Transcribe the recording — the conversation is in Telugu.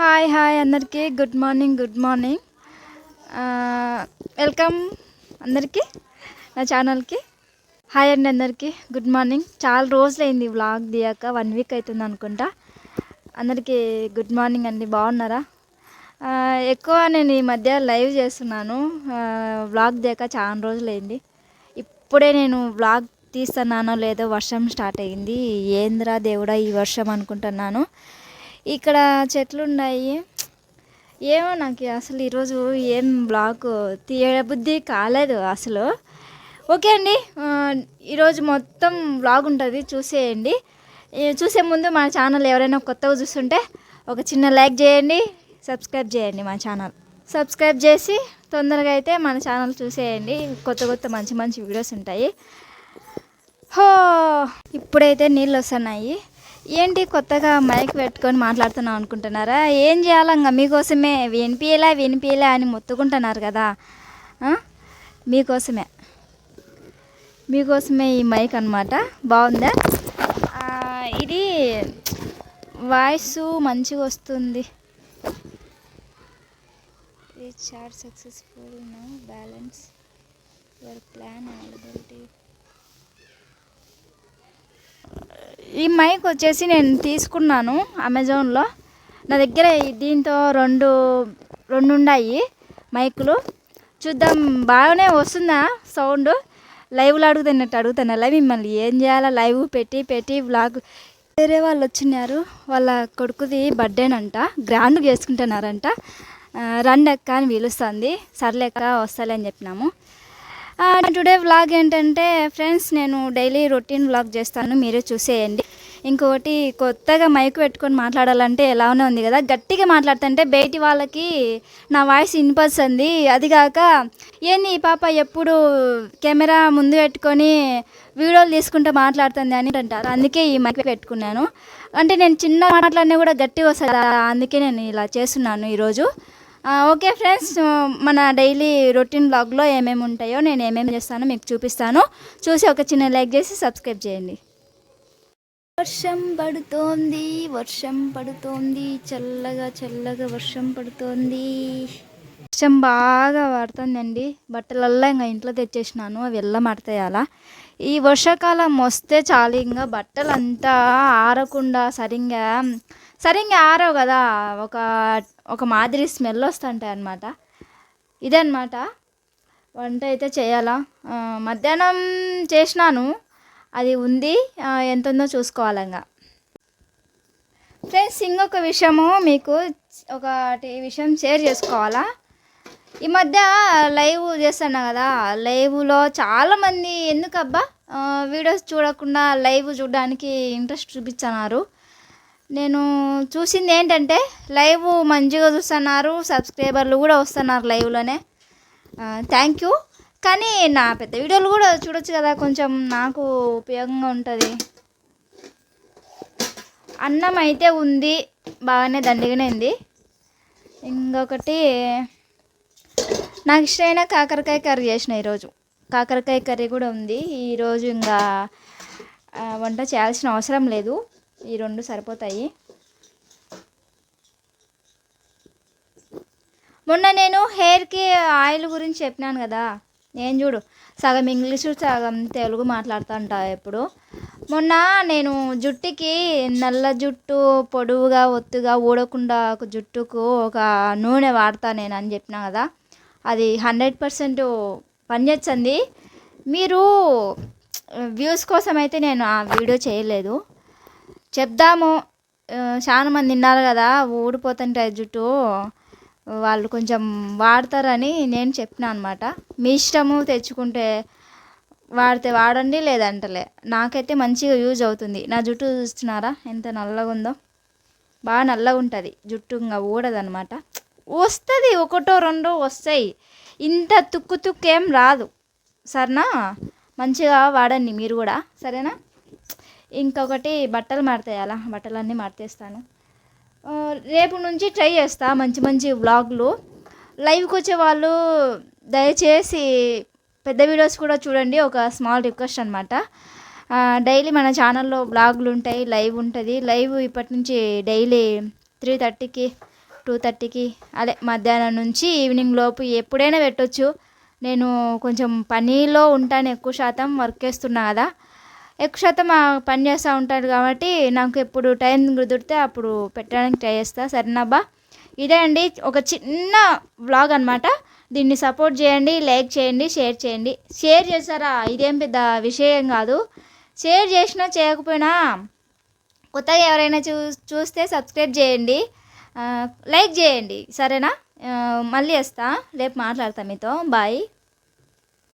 హాయ్ హాయ్ అందరికీ. Good morning good morning. Welcome అందరికీ నా ఛానల్కి. హాయ్ అండి అందరికీ. Good morning. చాలా రోజులైంది వ్లాగ్ దియాక వన్ వీక్ అవుతుంది అనుకుంటా. అందరికీ గుడ్ మార్నింగ్ అండి. బాగున్నారా? ఎక్కువ నేను ఈ మధ్య లైవ్ చేస్తున్నాను. వ్లాగ్ దియాక చాలా రోజులైంది. ఇప్పుడే నేను వ్లాగ్ తీస్తున్నానో లేదో వర్షం స్టార్ట్ అయ్యింది. ఏంద్రా దేవుడా ఈ వర్షం అనుకుంటున్నాను. ఇక్కడ చెట్లు ఉన్నాయి ఏమో నాకు అసలు ఈరోజు ఏం బ్లాగ్ తీయబుద్ధి కాలేదు అసలు. ఓకే అండి ఈరోజు మొత్తం బ్లాగ్ ఉంటుంది చూసేయండి. చూసే ముందు మా ఛానల్ ఎవరైనా కొత్తగా చూస్తుంటే ఒక చిన్న లైక్ చేయండి సబ్స్క్రైబ్ చేయండి మా ఛానల్. సబ్స్క్రైబ్ చేసి తొందరగా అయితే మన ఛానల్ చూసేయండి కొత్త కొత్త మంచి మంచి వీడియోస్ ఉంటాయి. హో ఇప్పుడైతే నీళ్ళు వస్తున్నాయి. ఏంటి కొత్తగా మైక్ పెట్టుకొని మాట్లాడుతున్నాం అనుకుంటున్నారా? ఏం చేయాలంగా మీకోసమే. వినిపించలే వినిపించలే అని మొత్తుకుంటున్నారు కదా. మీకోసమే. మీకోసమే ఈ మైక్ అనమాట బాగుందా? ఇది వాయిస్ మంచిగా వస్తుంది. Recharge successful no balance your plan availability ఈ మైక్ వచ్చేసి నేను తీసుకున్నాను అమెజాన్లో. నా దగ్గర దీంతో రెండు రెండు ఉన్నాయి మైకులు. చూద్దాం బాగానే వస్తుందా సౌండ్? లైవ్లో అడుగుతున్నట్టు అడుగుతాను మిమ్మల్ని ఏం చేయాలా? లైవ్ పెట్టి పెట్టి వ్లాగ్ వేరే వాళ్ళు వచ్చినారు. వాళ్ళ కొడుకుది బర్త్డేనంట గ్రాండ్ చేసుకుంటున్నారంట. ఆ, రండి అక్క అని పిలుస్తుంది. సర్లేక వస్తాలే అని చెప్పినాము. టుడే వ్లాగ్ ఏంటంటే ఫ్రెండ్స్ నేను డైలీ రొటీన్ వ్లాగ్ చేస్తాను. మీరే చూసేయండి. ఇంకొకటి కొత్తగా మైక్ పెట్టుకొని మాట్లాడాలంటే ఎలానే ఉంది కదా. గట్టిగా మాట్లాడుతుంటే బయటి వాళ్ళకి నా వాయిస్ వినిపిస్తుంది అది కాక ఏంది ఈ పాప ఎప్పుడు కెమెరా ముందు పెట్టుకొని వీడియోలు తీసుకుంటూ మాట్లాడుతుంది అని అంటారు. అందుకే ఈ మైక్ పెట్టుకున్నాను. అంటే నేను చిన్న మాట్లాడినా కూడా గట్టిగా వస్తుంది అందుకే నేను ఇలా చేస్తున్నాను ఈరోజు. ఓకే ఫ్రెండ్స్ మన డైలీ రొటీన్ బ్లాగ్లో ఏమేమి ఉంటాయో నేను ఏమేమి చేస్తానో మీకు చూపిస్తాను. చూసి ఒక చిన్న లైక్ చేసి సబ్స్క్రైబ్ చేయండి. వర్షం పడుతోంది వర్షం పడుతోంది చల్లగా చల్లగా వర్షం పడుతోంది. వర్షం బాగా పడుతుందండి. బట్టలల్లా ఇంకా ఇంట్లో తెచ్చేసినాను అవి ఎల్ల మడతాయాలా ఈ వర్షాకాలం వస్తే చాలు ఇంకా బట్టలు అంతా ఆరకుండా సరిగ్గా సరిగ్గా ఆరవు కదా ఒక ఒక మాదిరి స్మెల్ వస్తుంటాయి అన్నమాట. ఇదే వంట అయితే చేయాలా? మధ్యాహ్నం చేసినాను. అది ఉంది. ఎంత ఉందో చూసుకోవాలి ఇంకా ఫ్రెండ్స్ ఇంకొక విషయము మీకు ఒకటి విషయం షేర్ చేసుకోవాలా? ఈ మధ్య లైవ్ చేస్తున్నా కదా లైవ్లో చాలామంది ఎందుకబ్బా వీడియోస్ చూడకుండా లైవ్ చూడడానికి ఇంట్రెస్ట్ చూపించన్నారు. నేను చూసింది ఏంటంటే లైవ్ మంచిగా చూస్తున్నారు సబ్స్క్రైబర్లు కూడా వస్తున్నారు లైవ్లోనే. థ్యాంక్ యూ కానీ నా పెద్ద వీడియోలు కూడా చూడొచ్చు కదా కొంచెం నాకు ఉపయోగంగా ఉంటుంది. అన్నం అయితే ఉంది బాగానే దండిగానే ఉంది. ఇంకొకటి నాకు ఇష్టమైన కాకరకాయ కర్రీ చేసిన ఈరోజు. కాకరకాయ కర్రీ కూడా ఉంది. ఈరోజు ఇంకా వంట చేయాల్సిన అవసరం లేదు. ఈ రెండు సరిపోతాయి. మొన్న నేను హెయిర్కి ఆయిల్ గురించి చెప్పినాను కదా. నేను చూడు సగం ఇంగ్లీషు సగం తెలుగు మాట్లాడుతుంటా ఎప్పుడు. మొన్న నేను జుట్టుకి నల్ల జుట్టు పొడవుగా ఒత్తుగా ఊడకుండా ఒక జుట్టుకు ఒక నూనె వాడతా నేను అని చెప్పినా కదా. అది హండ్రెడ్ పర్సెంట్ పనిచేస్తుంది. మీరు వ్యూస్ కోసం అయితే నేను ఆ వీడియో చేయలేదు. చెప్దాము. చాలా మంది విన్నారు కదా ఊడిపోతుంటాయి జుట్టు. వాళ్ళు కొంచెం వాడతారని నేను చెప్పిన అనమాట మీ ఇష్టము తెచ్చుకుంటే వాడితే వాడండి లేదంటలే. నాకైతే మంచిగా యూజ్ అవుతుంది. నా జుట్టు చూస్తున్నారా? ఎంత నల్లగా ఉందో. బాగా నల్లగా ఉంటుంది. జుట్టు ఇంకా ఊడదనమాట వస్తుంది ఒకటో రెండో వస్తాయి. ఇంత తుక్కు తుక్కు ఏం రాదు. సరేనా? మంచిగా వాడండి మీరు కూడా. సరేనా? ఇంకొకటి బట్టలు మడతేయాలా బట్టలన్నీ మడతేస్తాను రేపు నుంచి ట్రై చేస్తా మంచి మంచి వ్లాగ్లు. లైవ్కి వచ్చే వాళ్ళు దయచేసి పెద్ద వీడియోస్ కూడా చూడండి ఒక స్మాల్ రిక్వెస్ట్ అనమాట డైలీ మన ఛానల్లో బ్లాగులు ఉంటాయి లైవ్ ఉంటుంది. లైవ్ ఇప్పటి నుంచి డైలీ త్రీ థర్టీకి టూ థర్టీకి అదే మధ్యాహ్నం నుంచి ఈవినింగ్ లోపు ఎప్పుడైనా పెట్టొచ్చు. నేను కొంచెం పనిలో ఉంటాను ఎక్కువ శాతం వర్క్ చేస్తున్నా కదా. ఎక్కువ శాతం పని చేస్తూ ఉంటాను కాబట్టి నాకు ఎప్పుడు టైం కుదిరితే అప్పుడు పెట్టడానికి ట్రై చేస్తా. సరేనాబ్బా ఇదే అండి ఒక చిన్న వ్లాగ్ అనమాట దీన్ని సపోర్ట్ చేయండి లైక్ చేయండి షేర్ చేయండి. షేర్ చేస్తారా ఇదేం పెద్ద విషయం కాదు. షేర్ చేసినా చేయకపోయినా కొత్తగా ఎవరైనా చూ చూస్తే సబ్స్క్రైబ్ చేయండి. లైక్ చేయండి. సరేనా? మళ్ళీ వస్తా రేపు మాట్లాడతా మీతో. బాయ్